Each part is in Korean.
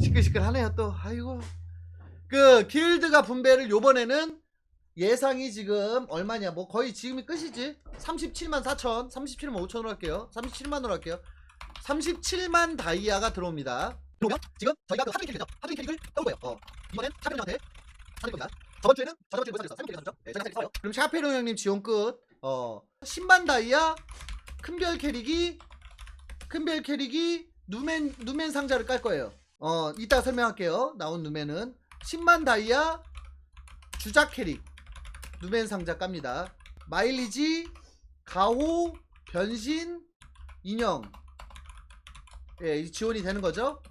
시끌시끌하네요 또. 아이고. 그 길드가 분배를 요번에는 예상이 지금 얼마냐? 뭐 거의 지금이 끝이지? 37만 4천 37만 5천으로 할게요. 37만으로 할게요. 37만 다이아가 들어옵니다. 그러면 지금 저희가 그 하드링 캐릭이죠 하드링 캐릭을 떠올 거예요. 어, 이번엔 샤페룡한테 사는 겁니다 저번 주에는 저번 주에 3명 캐릭 사줬죠 네, 저희가 캐릭 써요. 그럼 샤페룡 형님 지원 끝 어 10만 다이아 큰별 캐릭이 큰별 캐릭이 누멘 누멘 상자를 깔 거예요. 어 이따 설명할게요. 나온 누멘은. 10만 다이아 주작 캐릭. 누멘 상자 깝니다. 마일리지 가호 변신 인형. 예이 지원이 되는 거죠?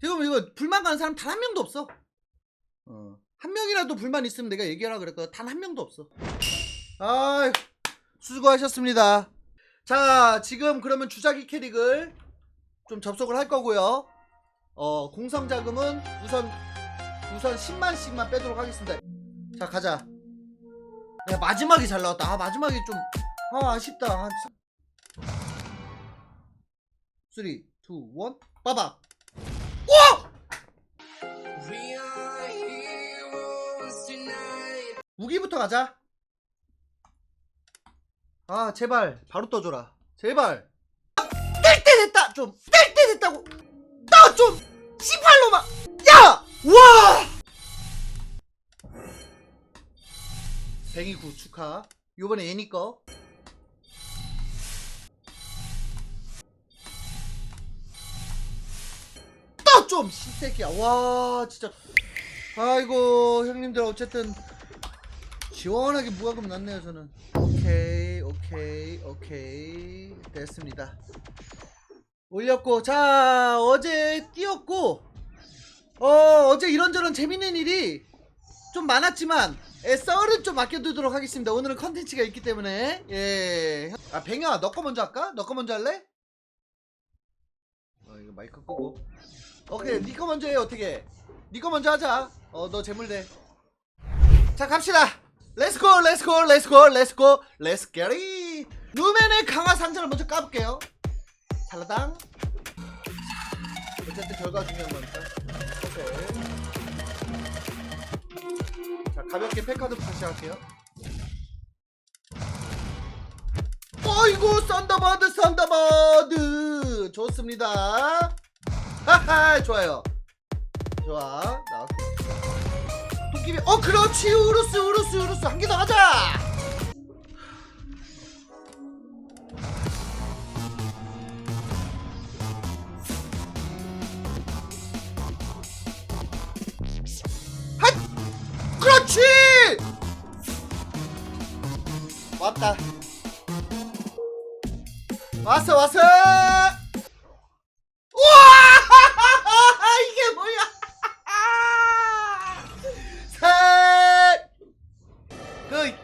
지금 이거 불만 가는 사람 단 한 명도 없어. 어, 한 명이라도 불만 있으면 내가 얘기하라 그랬거든 단 한 명도 없어 아 수고하셨습니다 자 지금 그러면 주작이 캐릭을 좀 접속을 할 거고요 어 공성 자금은 우선 우선 10만씩만 빼도록 하겠습니다. 자 가자. 야 마지막이 잘 나왔다. 아 마지막이 좀 아, 아쉽다. 한 3, 2, 1 빠박. We 무기부터 가자. 아 제발 바로 떠줘라. 제발. 뗄때 됐다. 좀뗄때 됐다고. 나좀 18로만. 야 와. 뱅이구 축하. 요번에 애니 거. 나좀 씨새끼야. 와 진짜. 아이고 형님들 어쨌든 시원하게 무과금 났네요 저는. 오케이 오케이 오케이. 됐습니다. 올렸고 자 어제 뛰었고 어 어제 이런저런 재밌는 일이 좀 많았지만 에, 썰은 좀 아껴두도록 하겠습니다. 오늘은 컨텐츠가 있기 때문에. 예아 뱅아 너거 먼저 할까? 너 거 먼저 할래? 어 이거 마이크 끄고. 오케이 니거 먼저 해 어떻게? 니거 먼저 하자. 어 너 재물대 자 갑시다 렛츠고 렛츠고 렛츠고 렛츠고 렛츠 게리 누멘의 강화 상자를 먼저 까볼게요. 살라당. 어쨌든 결과 중요한 거니까 오케이. 자 가볍게 패카드부터 시작할게요. 어이구 썬더버드 썬더버드. 좋습니다. 하하 좋아요. 좋아 나왔고 도끼비. 어 그렇지. 우루스 우루스 우루스 왔어 왔어 우와 이게 뭐야 셋! 그,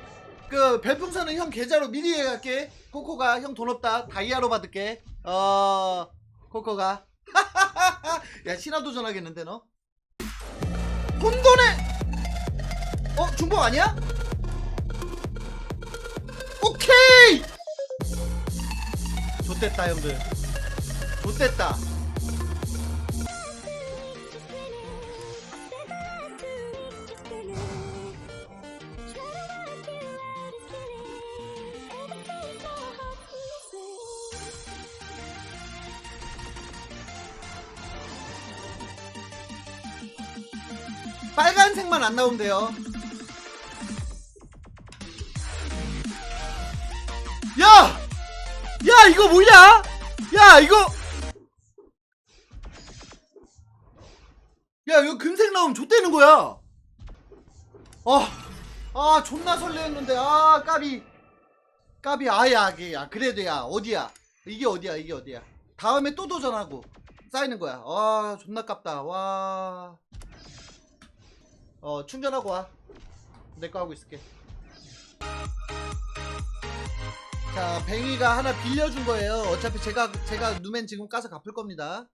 그, 별풍선은 형 계좌로 미리 해갈게. 코코가 형 돈 없다. 다이아로 받을게. 어, 코코가. 야, 신화 도전 하겠는데, 너? 혼돈에! 어, 중복 아니야? 오케이! 좋됐다, 형들. 좋됐다. 빨간색만 안 나오면 돼요. 야! 야, 이거 뭐냐? 야, 이거! 야, 이거 금색 나오면 좆되는 거야. 아, 아, 존나 설레었는데, 아, 까비. 까비, 아야, 야, 그래도 야, 어디야? 이게 어디야, 이게 어디야? 다음에 또 도전하고, 쌓이는 거야. 아, 존나 깝다, 와. 어 충전하고 와. 내 거 하고 있을게. 자 뱅이가 하나 빌려준 거예요. 어차피 제가 제가 누맨 지금 까서 갚을 겁니다.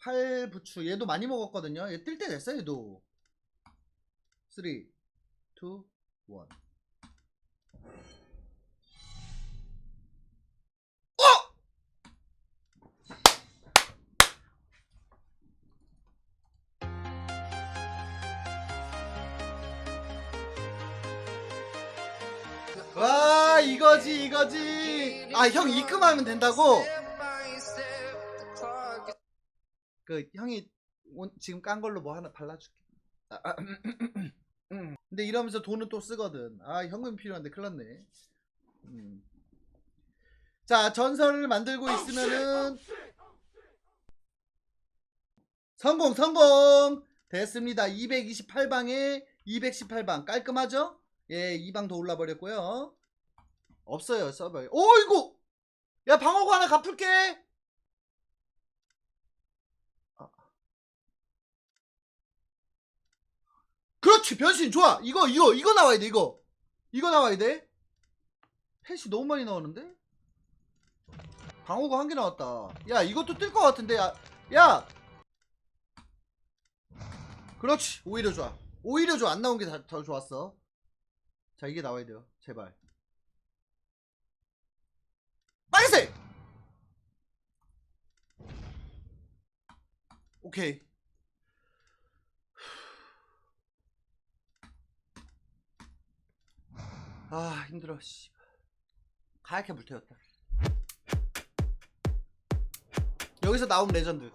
8 부추. 얘도 많이 먹었거든요. 얘 뜰 때 됐어 얘도. 3 2 1 이거지 이거지. 아 형 입금하면 된다고? 그 형이 온- 지금 깐 걸로 뭐 하나 발라줄게. 아, 아, 음. 근데 이러면서 돈은 또 쓰거든. 아 현금 필요한데 큰일 났네. 음. 자 전설을 만들고 있으면은 성공 성공! 됐습니다. 228방에 218방 깔끔하죠? 예 2방 더 올라 버렸고요 없어요 서버에. 어이구! 야 방어구 하나 갚을게! 아. 그렇지 변신 좋아! 이거 이거 이거 나와야 돼 이거. 이거 나와야 돼? 펫이 너무 많이 나오는데? 방어구 한 개 나왔다. 야 이것도 뜰 것 같은데 야, 야! 그렇지 오히려 좋아. 오히려 좋아. 안 나온 게 더 좋았어. 자 이게 나와야 돼요. 제발 빨간색 오케이. 아 힘들어 씨. 하얗게 불태웠다. 여기서 나온 레전드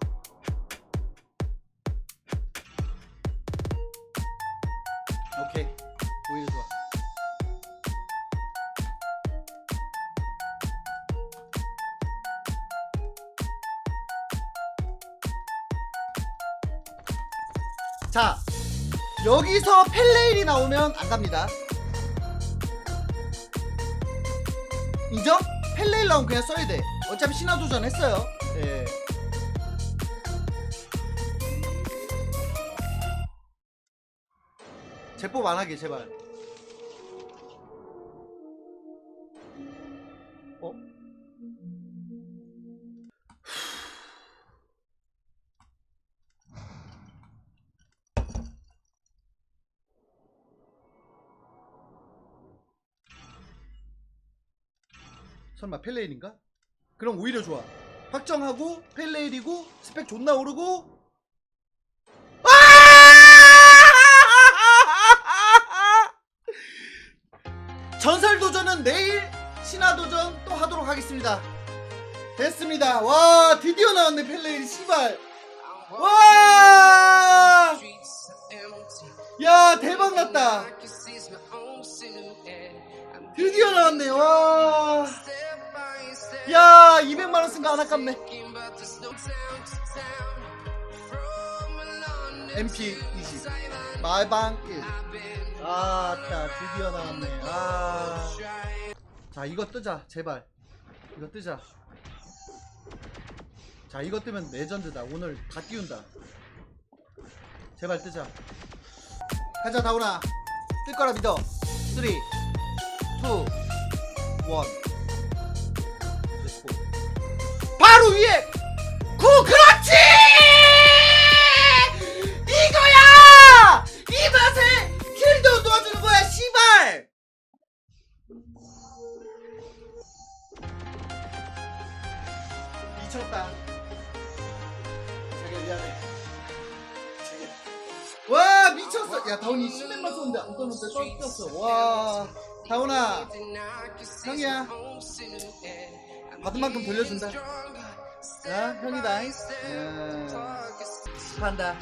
자 여기서 펠레일이 나오면 안 갑니다 인정? 펠레일 나오면 그냥 써야 돼 어차피 신화도전 했어요 예. 제법 안 하게 제발 설마 펠레일인가? 그럼 오히려 좋아. 확정하고 펠레일이고 스펙 존나 오르고 아! 전설 도전은 내일 신화 도전 또 하도록 하겠습니다. 됐습니다. 와 드디어 나왔네 펠레일이 씨발. 와! 야 대박 났다. 드디어 나왔네. 와. 야 200만 원 쓴 거 안 아깝네. MP 20 말방 1 아따 드디어 나왔네. 아자 이거 뜨자 제발. 이거 뜨자. 자 이거 뜨면 레전드다. 오늘 다 띄운다. 제발 뜨자. 가자 다운아. 뜰 거라 믿어. 3 2 1 렛츠고. 바로 위에 구! 그 와 다운아 형이야. 받은 만큼 돌려준다. 야 형이다. 야, 축하한다.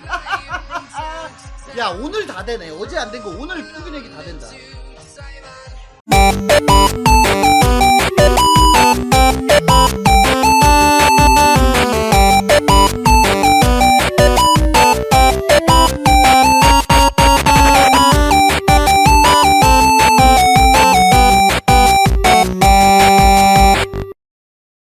야 오늘 다 되네. 어제 안 된 거 오늘 푸기내기 다 된다